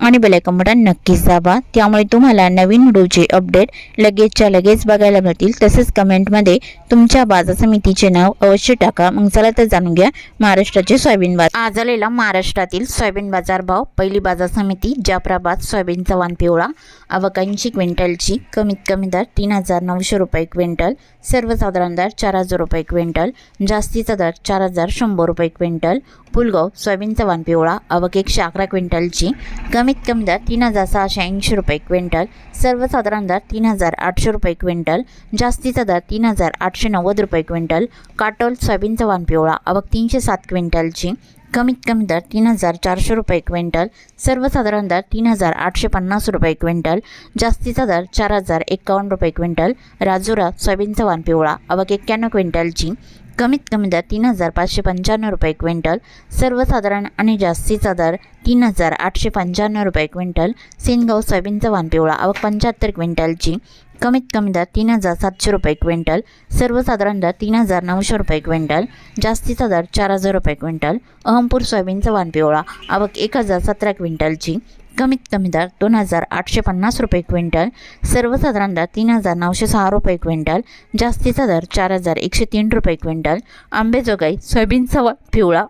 आणि bell icon button नक्कीच दाबा. त्यामुळे तुम्हाला नवीन व्हिडिओचे अपडेट लगेचच्या लगेच बघायला मिळतील. तसेच कमेंटमध्ये तुमच्या बाजार समितीचे नाव अवश्य टाका. मग चला तर जाणून घ्या महाराष्ट्राचे सोयाबीन बाजार. आज आलेला महाराष्ट्रातील सोयाबीन बाजार भाव. पहिली बाजार समिती जाफराबाद सोयाबीन चव्हाण पिवळा. आवक क्विंटलची कमीत कमी दर तीन हजार नऊशे रुपये क्विंटल. सर्वसाधारण दर चार हजार रुपये क्विंटल. जास्तीचा दर चार हजार शंभर रुपये क्विंटल. फुलगाव सोयाबीनचा चव्हाण पिवळा आवक एकशे अकरा क्विंटलची कमीत कमी दर तीन हजार सहाशे ऐंशी रुपये क्विंटल सर्वसाधारण दर तीन हजार आठशे रुपये क्विंटल जास्तीचा दर तीन हजार आठशे नव्वद रुपये क्विंटल काटोल सोयाबीनचा चव्हाण पिवळा आवक तीनशे सात क्विंटलची कमीत कमी दर तीन हजार चारशे रुपये क्विंटल सर्वसाधारण दर तीन हजार आठशे पन्नास रुपये क्विंटल जास्तीचा दर चार हजार एकावन्न रुपये क्विंटल राजुरा सोयाबीनचा वान पिवळा आवक एक्क्याण्णव क्विंटलची कमीत कमी दर तीन हजार पाचशे पंच्याण्णव रुपये क्विंटल सर्वसाधारण आणि जास्तीचा दर तीन हजार आठशे पंच्याण्णव रुपये क्विंटल सेनगाव सोयाबीनचा वानपिवळा पिवळा आवक पंच्याहत्तर क्विंटलची कमीत कमी दर तीन हजार सातशे रुपये क्विंटल सर्वसाधारण दर तीन हजार नऊशे रुपये क्विंटल जास्तीचा दर चार हजार रुपये क्विंटल अहमपूर सोयाबीनचा वानपिवळा पिवळा आवक एक हजार सतरा क्विंटलची कमीत कमी दर दोन हजार आठशे पन्नास रुपये क्विंटल सर्वसाधारण दर तीन हजार नऊशे सहा रुपये क्विंटल जास्तीचा दर चार हजार एकशे तीन रुपये क्विंटल आंबेजोगाई सोयाबीन चव्हा पिवळा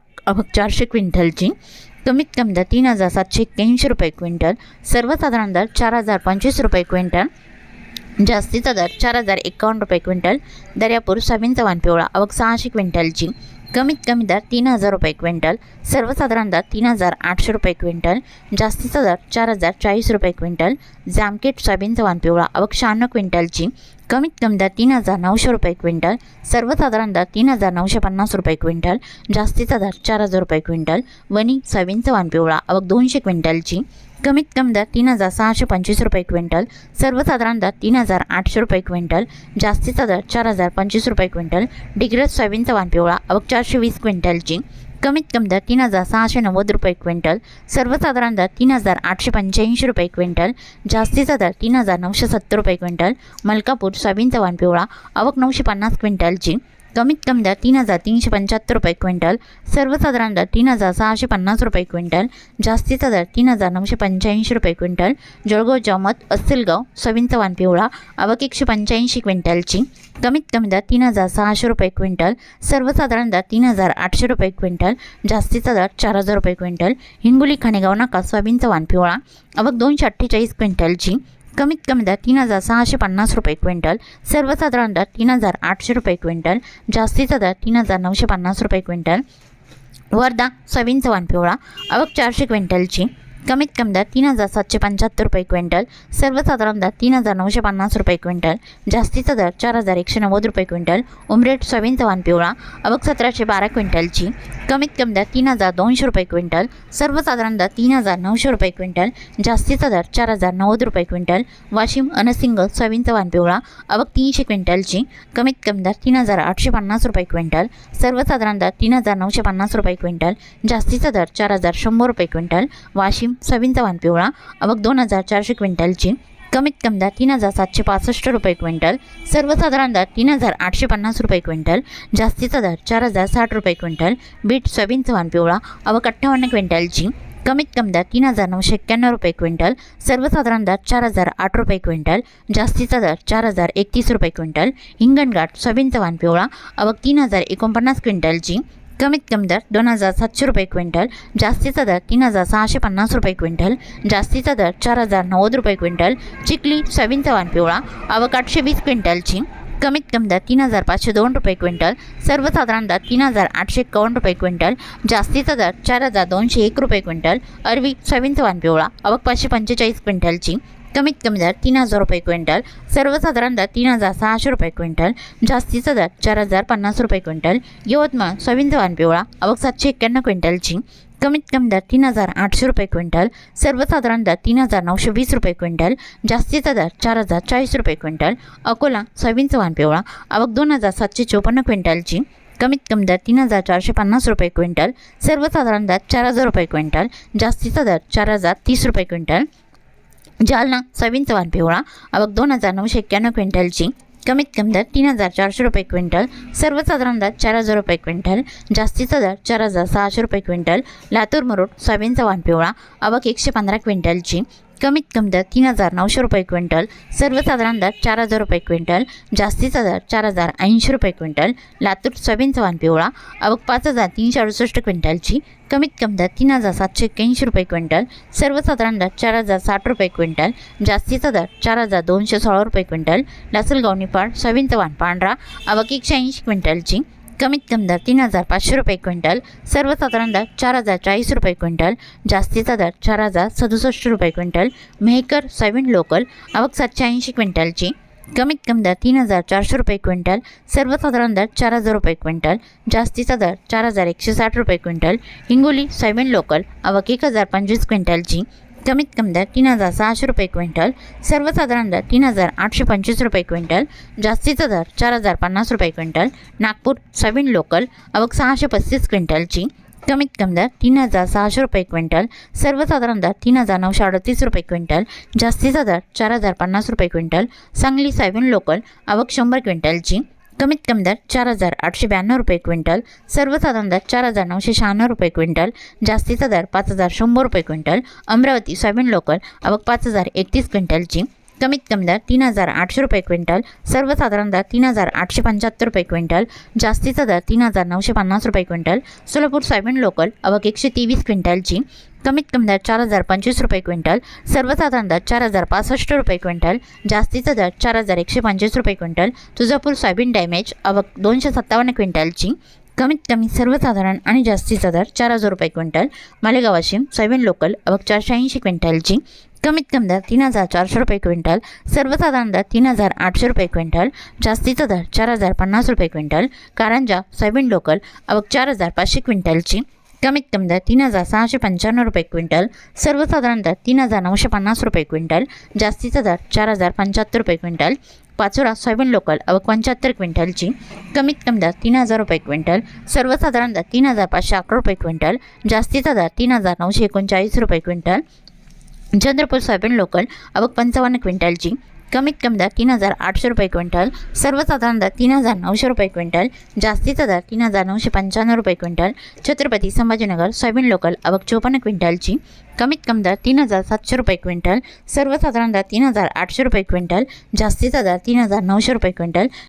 चारशे क्विंटलची कमीत कमी दर तीन हजार सातशे एक्क्याऐंशी रुपये क्विंटल सर्वसाधारण दर चार हजार पंचवीस रुपये क्विंटल जास्तीचा दर चार हजार एकावन्न रुपये क्विंटल दर्यापूर सोयाबीन चव्हाण पिवळा आवक सहाशे क्विंटलची कमीत कमी दर तीन हजार रुपये क्विंटल सर्वसाधारण दर तीन हजार आठशे रुपये क्विंटल जास्तीचा दर चार हजार चाळीस रुपये क्विंटल जामकेट सोयाबीन चव्हाण पिवळा अवक शहाण्णव क्विंटलची कमीत कमी दर तीन हजार नऊशे रुपये क्विंटल सर्वसाधारण दर तीन हजार नऊशे पन्नास रुपये क्विंटल जास्तीचा दर चार हजार रुपये क्विंटल वनी सोयाबीन वाण पिवळा अवघ दोनशे क्विंटलची. कमीत कमी दर तीन हजार सहाशे पंचवीस रुपये क्विंटल सर्वसाधारण दर तीन हजार आठशे रुपये क्विंटल जास्तीचा दर चार हजार पंचवीस रुपये क्विंटल डिग्रज सोयाबीनचा वाण पिवळा अवघ चारशे वीस क्विंटलची. कमीत कमी दर तीन हजार सहाशे नव्वद रुपये क्विंटल सर्वसाधारण दर तीन हजार आठशे पंच्याऐंशी रुपये क्विंटल जास्तीचा दर तीन हजार नऊशे सत्तर रुपये क्विंटल मलकापूर सोयाबीन चव्हाण पिवळा आवक नऊशे पन्नास क्विंटलची कमीत कमी दर तीन हजार तीनशे पंच्याहत्तर रुपये क्विंटल. सर्वसाधारण दर तीन हजार सहाशे पन्नास रुपये क्विंटल. जास्तीचा दर तीन हजार नऊशे पंच्याऐंशी रुपये क्विंटल. जळगाव जामत अस्सलगाव सोयाबीन चव्हाण पिवळा आवक एकशे पंच्याऐंशी क्विंटलची. कमीत कमी दर तीन हजार सहाशे रुपये क्विंटल. सर्वसाधारण दर तीन हजार आठशे रुपये क्विंटल. जास्तीचा दर चार हजार रुपये क्विंटल. हिंगोली खाणेगाव नाका सोयाबीन चव्हाण पिवळा आवक दोनशे अठ्ठेचाळीस क्विंटलची. कमीत कमी दर तीन हजार सहाशे पन्नास रुपये क्विंटल सर्वसाधारण दर तीन हजार आठशे रुपये क्विंटल जास्तीचा दर तीन हजार नऊशे पन्नास रुपये क्विंटल वर्धा सोयाबीन चव्हाण पिवळा अवक चारशे क्विंटलची कमीत कमी दर तीन हजार सातशे पंच्याहत्तर रुपये क्विंटल सर्वसाधारण दर तीन हजार नऊशे पन्नास रुपये क्विंटल जास्तीचा दर चार हजार एकशे नव्वद रुपये क्विंटल उमरेट सोयाबीन चव्हाण पिवळा अबक सतराशे बारा क्विंटलची कमीत कमी दर तीन हजार दोनशे रुपये क्विंटल सर्वसाधारण दर तीन हजार नऊशे रुपये क्विंटल जास्तीचा दर चार हजार नव्वद रुपये क्विंटल वाशिम अनसिंग सोयाबीन चव्हाण पिवळा अबक तीनशे क्विंटलची कमीत कमी दर तीन हजार आठशे पन्नास रुपये क्विंटल सर्वसाधारण दर तीन हजार नऊशे पन्नास रुपये क्विंटल जास्तीचा दर चार हजार शंभर रुपये क्विंटल वाशिम सोयाबीन वाण पिवळा आवक दोन हजार चारशे क्विंटलची. कमीत कमी दर तीन हजार सातशे पासष्ट रुपये क्विंटल. सर्वसाधारण दर तीन हजार आठशे पन्नास रुपये क्विंटल. जास्तीचा दर चार हजार साठ रुपये क्विंटल. बीट सोयाबीनचा वाण पिवळा आवक अठ्ठावन्न क्विंटलची. कमीत कमी दर तीन हजार नऊशे एक्क्याण्णव रुपये क्विंटल. सर्वसाधारण दर चार हजार आठ रुपये क्विंटल. जास्तीचा दर चार हजार एकतीस रुपये क्विंटल. हिंगणघाट सोयाबीनचा वाण पिवळा आवक तीन हजार एकोणपन्नास क्विंटलची. कमीत कमी दर दोन हजार सातशे रुपये क्विंटल जास्तीचा दर तीन हजार सहाशे पन्नास रुपये क्विंटल जास्तीचा दर चार हजार नव्वद रुपये क्विंटल चिखली सोयाबीनचा चव्हाण पिवळा आवक आठशे वीस क्विंटलची कमीत कमी दर तीन हजार पाचशे दोन रुपये क्विंटल सर्वसाधारण दर तीन हजार आठशे एकावन्न रुपये क्विंटल जास्तीचा दर चार हजार दोनशे एक रुपये क्विंटल अरवी सोयाबीनचा चव्हाण पिवळा आवक पाचशे पंचेचाळीस क्विंटलची कमीत कमी दर तीन हजार रुपये क्विंटल सर्वसाधारण दर तीन हजार सहाशे रुपये क्विंटल जास्तीचा दर चार हजार पन्नास रुपये क्विंटल यवतमाळ सोयाबीन चव्हाण पिवळा आवक सातशे एक्क्याण्णव क्विंटलची कमीत कमी दर तीन हजार आठशे रुपये क्विंटल सर्वसाधारण दर तीन हजार नऊशे वीस रुपये क्विंटल जास्तीचा दर चार हजार चाळीस रुपये क्विंटल अकोला सोयाबीनचा वाण पिवळा आवक दोन हजार सातशे चोपन्न क्विंटलची कमीत कमी दर तीन हजार चारशे पन्नास रुपये क्विंटल सर्वसाधारण दर चार हजार रुपये क्विंटल जास्तीचा दर चार हजार तीस रुपये क्विंटल जालना सोयाबीन चव्हाण पिवळा आवक दोन हजार नऊशे एक्क्याण्णव क्विंटलची. कमीत कमी दर तीन हजार चारशे रुपये क्विंटल. सर्वसाधारण दर चार हजार रुपये क्विंटल. जास्तीचा दर चार हजार सहाशे रुपये क्विंटल. लातूर मुरुड सोयाबीन चव्हाण पिवळा आवक एकशे पंधरा क्विंटलची. कमीत कमी दर तीन हजार नऊशे रुपये क्विंटल सर्वसाधारण दर चार हजार रुपये क्विंटल जास्तीचा दर चार हजार ऐंशी रुपये क्विंटल लातूर सोयाबीन चव्हाण पिवळा अवघ पाच हजार तीनशे अडुसष्ट क्विंटलची कमीत कमी दर तीन हजार सातशे एक्क्याऐंशी रुपये क्विंटल सर्वसाधारण दर चार हजार साठ रुपये क्विंटल जास्तीचा दर चार हजार दोनशे सोळा रुपये क्विंटल लासलगाव निफाड सोयाबीन चव्हाण पांढरा अवघ एकशे ऐंशी क्विंटलची कमीत कमी दर तीन हजार पाचशे रुपये क्विंटल सर्वसाधारण दर चार हजार चाळीस रुपये क्विंटल जास्तीचा दर चार हजार सदुसष्ट रुपये क्विंटल मेहकर सोयाबीन लोकल आवक सातशे ऐंशी क्विंटलची. कमीत कमी दर तीन हजार चारशे रुपये क्विंटल सर्वसाधारण दर चार हजार रुपये क्विंटल जास्तीचा दर चार हजार एकशे साठ रुपये क्विंटल हिंगोली सोयाबीन लोकल आवक एक हजार पंचवीस क्विंटलची. कमीत कमी दर तीन हजार सहाशे रुपये क्विंटल सर्वसाधारण दर तीन हजार आठशे पंचवीस रुपये क्विंटल जास्तीचा दर चार हजार पन्नास रुपये क्विंटल नागपूर सोयाबीन लोकल अवक सहाशे पस्तीस क्विंटलची कमीत कमी दर तीन हजार सहाशे रुपये क्विंटल सर्वसाधारण दर तीन हजार नऊशे अडतीस रुपये क्विंटल जास्तीचा दर चार हजार पन्नास रुपये क्विंटल सांगली सोयाबीन लोकल आवक शंभर क्विंटलची कमीत कमी दर चार हजार आठशे ब्याण्णव रुपये क्विंटल सर्वसाधारण दर चार हजार नऊशे शहाण्णव रुपये क्विंटल जास्तीचा दर पाच हजार शंभर रुपये क्विंटल अमरावती सोयाबीन लोकल आवक पाच हजार एकतीस क्विंटलची कमीत कमी दर तीन हजार आठशे रुपये क्विंटल सर्वसाधारण दर तीन हजार आठशे पंच्याहत्तर रुपये क्विंटल जास्तीचा दर तीन हजार नऊशे पन्नास रुपये क्विंटल सोलापूर सोयाबीन लोकल आवक एकशे तेवीस क्विंटलची कमीत कमी दर चार हजार पंचवीस रुपये क्विंटल सर्वसाधारण दर चार हजार पासष्ट रुपये क्विंटल जास्तीचा दर चार हजार एकशे पंचवीस रुपये क्विंटल तुळजापूर सोयाबीन डॅमेज अवक दोनशे सत्तावन्न क्विंटलची कमीत कमी सर्वसाधारण आणि जास्तीचा दर चार हजार रुपये quintal Malegaon Washim soybean local अवक चारशे ऐंशी क्विंटलची कमीत कमी दर तीन हजार चारशे रुपये क्विंटल सर्वसाधारण दर तीन हजार आठशे रुपये क्विंटल जास्तीचा दर चार हजार पन्नास रुपये क्विंटल कारंजा सोयाबीन लोकल अवक चार हजार पाचशे क्विंटलची कमीत कमी दर तीन हजार सहाशे पंच्याण्णव रुपये क्विंटल सर्वसाधारण दर तीन हजार नऊशे पन्नास रुपये क्विंटल जास्तीचा दर चार हजार पंच्याहत्तर रुपये क्विंटल पाचोरा सोयाबीन लोकल अवक पंच्याहत्तर क्विंटलची कमीत कमी दर तीन हजार रुपये क्विंटल सर्वसाधारण दर तीन हजार पाचशे अकरा रुपये क्विंटल जास्तीचा दर तीन हजार नऊशे एकोणचाळीस रुपये क्विंटल चंद्रपूर सोयाबीन लोकल अवक पंचावन्न क्विंटलची कमीत कमी दर तीन हजार आठशे रुपये क्विंटल सर्वसाधारण दर तीन हजार नऊशे रुपये क्विंटल जास्तीचा दर तीन हजार नऊशे पंच्याण्णव रुपये quintal Chhatrapati Sambhajinagar soybean local अवक चोपन्न क्विंटलची कमीत कमी दर तीन हजार सातशे रुपये क्विंटल सर्वसाधारण दर तीन हजार आठशे रुपये क्विंटल जास्तीचा दर तीन हजार नऊशे रुपये क्विंटल